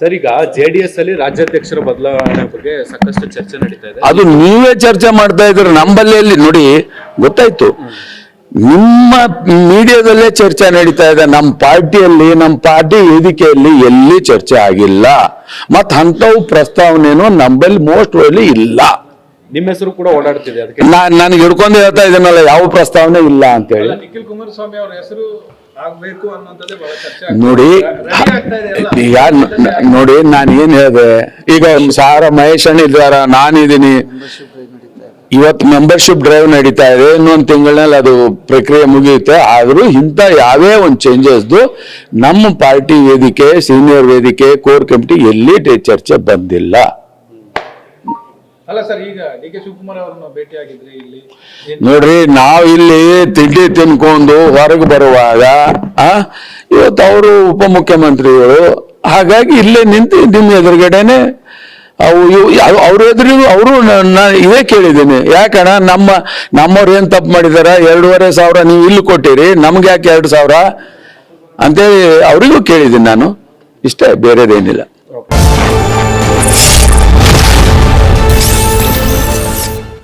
Sir, ಈಗ JDS ಅಲ್ಲಿ ರಾಜ್ಯಾಧ್ಯಕ್ಷರ ಬದಲಾವಣೆ ಬಗ್ಗೆ ಸಾಕಷ್ಟು ಚರ್ಚೆ ನಡೀತಾ ಇದೆ. ಅದು ನೀವೇ ಚರ್ಚೆ ಮಾಡ್ತಾ ನಮ್ಮಲ್ಲಿ ನಂಬಲ್ಲಿ ನೋಡಿ, ಗೊತ್ತಾಯ್ತು. ನಿಮ್ಮ ಮೀಡಿಯಾದಲ್ಲೇ ಚರ್ಚೆ ನಡೀತಾ ಇದೆ, ನಮ್ಮ ಪಾರ್ಟಿಯಲ್ಲಿ, ನಮ್ಮ ಪಾರ್ಟಿ ವೇದಿಕೆಯಲ್ಲಿ ಎಲ್ಲಿ ಚರ್ಚೆ ಆಗಿಲ್ಲ. ಮತ್ ಅಂಥವು ಪ್ರಸ್ತಾವನೆನೂ ನಂಬಲ್ಲಿ ಮೋಸ್ಟ್ ಓಲಿ ಇಲ್ಲ. ನಿಮ್ಮ ಹೆಸರು ಕೂಡ ಓಡಾಡ್ತಿದೆ ಅದಕ್ಕೆ ನಾನು ನನಗೆ ಹಿಡ್ಕೊಂಡು ಹೇಳ್ತಾ ಇದನ್ನಲ್ಲ ಯಾವ ಪ್ರಸ್ತಾವನೆ ಇಲ್ಲ ಅಂತೇಳಿ. ನಿಖಿಲ್ ಕುಮಾರಸ್ವಾಮಿ ಅವರ ಹೆಸರು ಆಗ್ಬೇಕು ಅನ್ನೋಂಥದ್ದೇ ಬಹಳ ಚರ್ಚೆ ನೋಡಿ Ready ಆಗ್ತಾ ಇದೆ ಎಲ್ಲ. ಈಗ ನ- ನೋಡಿ ನಾನು ಏನ್ ಹೇಳಿದೆ ಈಗ ಸಾರ ಮಹೇಶ್ ಅಣ್ಣ ಇದ್ದಾರ ನಾನಿದ್ದೀನಿ ಇವತ್ತು ಮೆಂಬರ್ಶಿಪ್ ಡ್ರೈವ್ ನಡೀತಾ ಇದೆ ಇನ್ನೊಂದು ತಿಂಗಳಲ್ಲಿ ಅದು ಪ್ರಕ್ರಿಯೆ ಮುಗಿಯುತ್ತೆ. ಆದರೂ ಇಂಥ ಯಾವೇ ಒಂದು ಚೇಂಜಸ್ದು ನಮ್ಮ ಪಾರ್ಟಿ ವೇದಿಕೆ ಸೀನಿಯರ್ ವೇದಿಕೆ ಕೋರ್ ಕಮಿಟಿ ಎಲ್ಲಿ ಟ- ಚರ್ಚೆ ಬಂದಿಲ್ಲ. ಅಲ್ಲ ಸರ್, ಈಗ ಡಿ ಕೆ ಶಿವಕುಮಾರ್ ಅವರನ್ನು ಇಲ್ಲಿ? ನೋಡ್ರಿ, ನಾವು ಇಲ್ಲಿ ತಿಂಡಿ ತಿನ್ಕೊಂಡು ಹೊರಗೆ ಬರುವಾಗ ಇವತ್ತು ಅವರು ಉಪಮುಖ್ಯಮಂತ್ರಿಗಳು, ಹಾಗಾಗಿ ಇಲ್ಲೇ ನಿಂತು ನಿಮ್ಮ ಎದುರುಗಡೆನೆ ಅವು ಅವ್ರ ಎದುರಿಗೂ ಅವರು ನಾನು ಇದೇ ಕೇಳಿದ್ದೀನಿ. ಯಾಕಣ್ಣ ನಮ್ಮ ನಮ್ಮವ್ರು ಏನು ತಪ್ಪು ಮಾಡಿದಾರ? ಎರಡೂವರೆ ಸಾವಿರ ನೀವು ಇಲ್ಲಿ ಕೊಟ್ಟಿರಿ, ನಮ್ಗೆ ಯಾಕೆ ಎರಡು ಸಾವಿರ? ಅಂತೇಳಿ ಅವರಿಗೂ ಕೇಳಿದ್ದೀನಿ ನಾನು. ಇಷ್ಟೇ, ಬೇರೆದೇನಿಲ್ಲ.